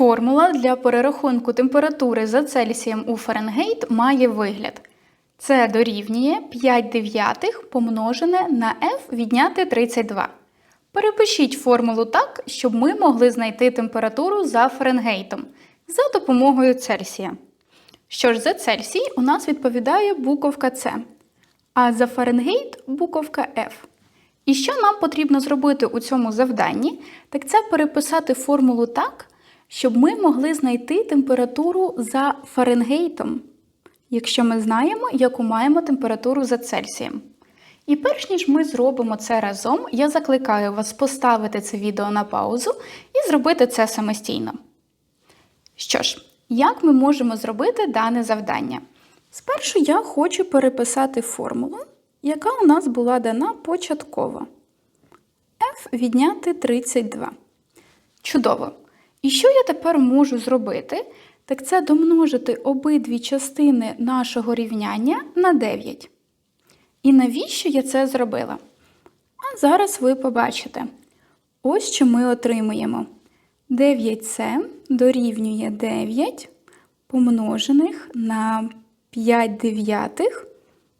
Формула для перерахунку температури за Цельсієм у Фаренгейт має вигляд. Це дорівнює 5 дев'ятих помножене на F відняти 32. Перепишіть формулу так, щоб ми могли знайти температуру за Фаренгейтом за допомогою Цельсія. Що ж, за Цельсій у нас відповідає буковка С, а за Фаренгейт буковка F. І що нам потрібно зробити у цьому завданні, так це переписати формулу так, щоб ми могли знайти температуру за Фаренгейтом, якщо ми знаємо, яку маємо температуру за Цельсієм. І перш ніж ми зробимо це разом, я закликаю вас поставити це відео на паузу і зробити це самостійно. Що ж, як ми можемо зробити дане завдання? Спершу я хочу переписати формулу, яка у нас була дана початково. F відняти 32. Чудово! І що я тепер можу зробити? Так це домножити обидві частини нашого рівняння на 9. І навіщо я це зробила? А зараз ви побачите. Ось що ми отримуємо. 9c дорівнює 9 помножених на 5 дев'ятих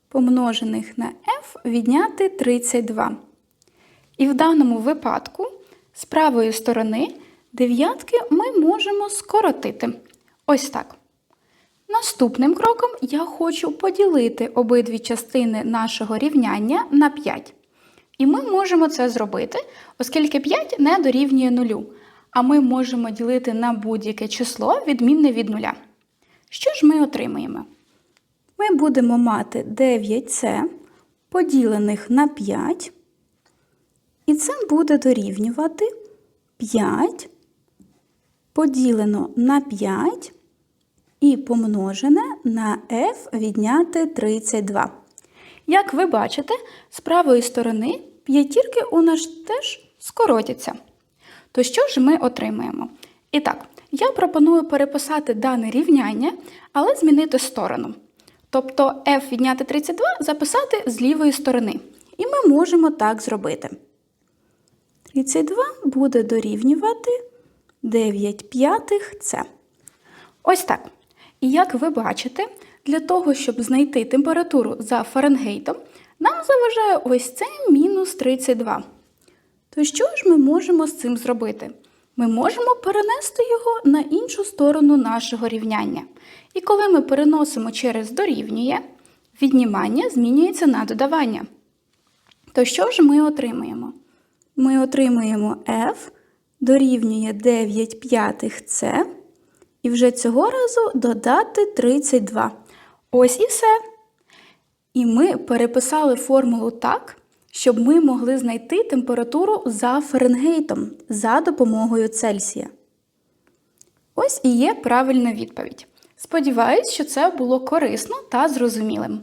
помножених на f відняти 32. І в даному випадку з правої сторони дев'ятки ми можемо скоротити. Ось так. Наступним кроком я хочу поділити обидві частини нашого рівняння на 5. І ми можемо це зробити, оскільки 5 не дорівнює нулю, а ми можемо ділити на будь-яке число відмінне від нуля. Що ж ми отримаємо? Ми будемо мати 9c поділених на 5, і це буде дорівнювати 5 поділено на 5 і помножене на f відняти 32. Як ви бачите, з правої сторони п'ятірки у нас теж скоротяться. То що ж ми отримаємо? І так, я пропоную переписати дане рівняння, але змінити сторону. Тобто f відняти 32 записати з лівої сторони. І ми можемо так зробити. 32 буде дорівнювати 9 п'ятих С. Ось так. І як ви бачите, для того, щоб знайти температуру за Фаренгейтом, нам заважає ось це мінус 32. То що ж ми можемо з цим зробити? Ми можемо перенести його на іншу сторону нашого рівняння. І коли ми переносимо через дорівнює, віднімання змінюється на додавання. То що ж ми отримаємо? Ми отримуємо f дорівнює 9 п'ятих С, і вже цього разу додати 32. Ось і все. І ми переписали формулу так, щоб ми могли знайти температуру за Фаренгейтом за допомогою Цельсія. Ось і є правильна відповідь. Сподіваюсь, що це було корисно та зрозумілим.